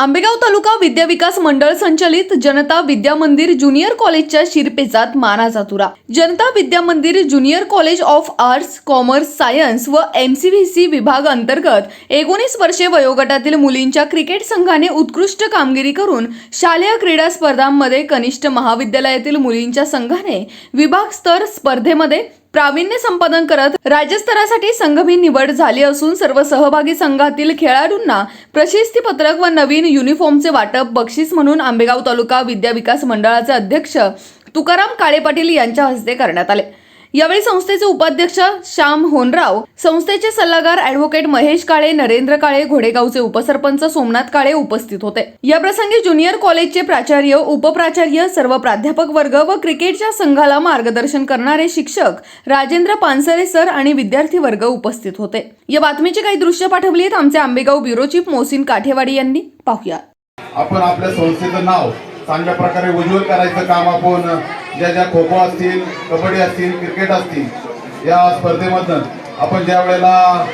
आंबेगाव तालुका विद्या विकास मंडळ संचलित जनता विद्या मंदिर ज्युनियर कॉलेजच्या शिरपेचात मानाचा तुरा. Janata Vidya Mandir junior college of arts commerce science व एम सी वी सी विभाग अंतर्गत एकोणीस वर्षे वयोगटातील मुलींच्या क्रिकेट संघाने उत्कृष्ट कामगिरी करून शालेय क्रीडा स्पर्धांमध्ये कनिष्ठ महाविद्यालयातील मुलींच्या संघाने विभाग स्तर स्पर्धेमध्ये प्रावीण्य संपादन करत राज्यस्तरासाठी संघभी निवड झाली असून सर्व सहभागी संघातील खेळाडूंना प्रशस्तीपत्रक व नवीन युनिफॉर्मचे वाटप बक्षीस म्हणून आंबेगाव तालुका विद्या विकास मंडळाचे अध्यक्ष तुकाराम काळे पाटील यांच्या हस्ते करण्यात आले. यावेळी संस्थेचे उपाध्यक्ष श्याम होनराव संस्थेचे सल्लागार ऍडव्होकेट महेश काळे नरेंद्र काळे घोडेगावचे उपसरपंच सोमनाथ काळे उपस्थित होते. या प्रसंगी ज्युनियर कॉलेजचे प्राचार्य उपप्राचार्य सर्व प्राध्यापक वर्ग व क्रिकेटच्या संघाला मार्गदर्शन करणारे शिक्षक राजेंद्र पानसरे सर आणि विद्यार्थी वर्ग उपस्थित होते. या बातमीची काही दृश्य पाठवली आहेत आमचे आंबेगाव ब्युरो चीफ मोहसिन काठेवाडी यांनी. पाहूया. आपण आपल्या संस्थेचं नाव चांगल्या प्रकारे उज्ज्वल करायचं काम आपण ज्या ज्या खो खो असतील कबड्डी असतील क्रिकेट असतील या स्पर्धेमधनं आपण ज्या वेळेला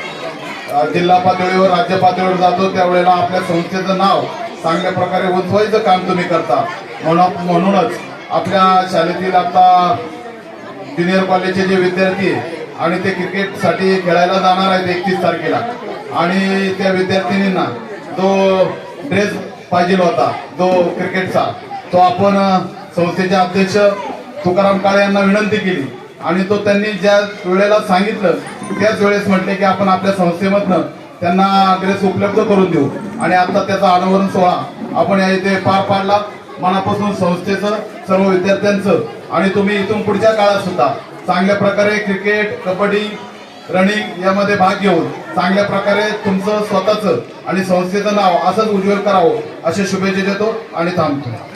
जिल्हा पातळीवर राज्य पातळीवर जातो त्यावेळेला आपल्या संस्थेचं नाव चांगल्या प्रकारे उंचवायचं काम तुम्ही करता. म्हणून म्हणूनच आपल्या शाळेतील आता ज्युनियर कॉलेजचे जे विद्यार्थी आणि ते क्रिकेटसाठी खेळायला जाणार आहेत एकतीस तारखेला. आणि त्या विद्यार्थिनींना जो ड्रेस पाहिजे होता जो क्रिकेटचा तो आपण संस्थेचे अध्यक्ष तुकाराम काळे यांना विनंती केली. आणि तो त्यांनी ज्या वेळेला सांगितलं त्याच वेळेस म्हटले की आपण आपल्या संस्थेमधनं त्यांना ग्रेस उपलब्ध करून देऊ. आणि आता त्याचा अनावरण सोहळा आपण या इथे पार पाडला. मनापासून संस्थेचं सर्व विद्यार्थ्यांचं आणि तुम्ही इथून पुढच्या काळात सुद्धा चांगल्या प्रकारे क्रिकेट कबड्डी रनिंग यामध्ये भाग घेऊन चांगल्या प्रकारे तुमचं स्वतःचं आणि संस्थेचं नाव असंच उज्ज्वल करावं असे शुभेच्छा देतो आणि थांबतो.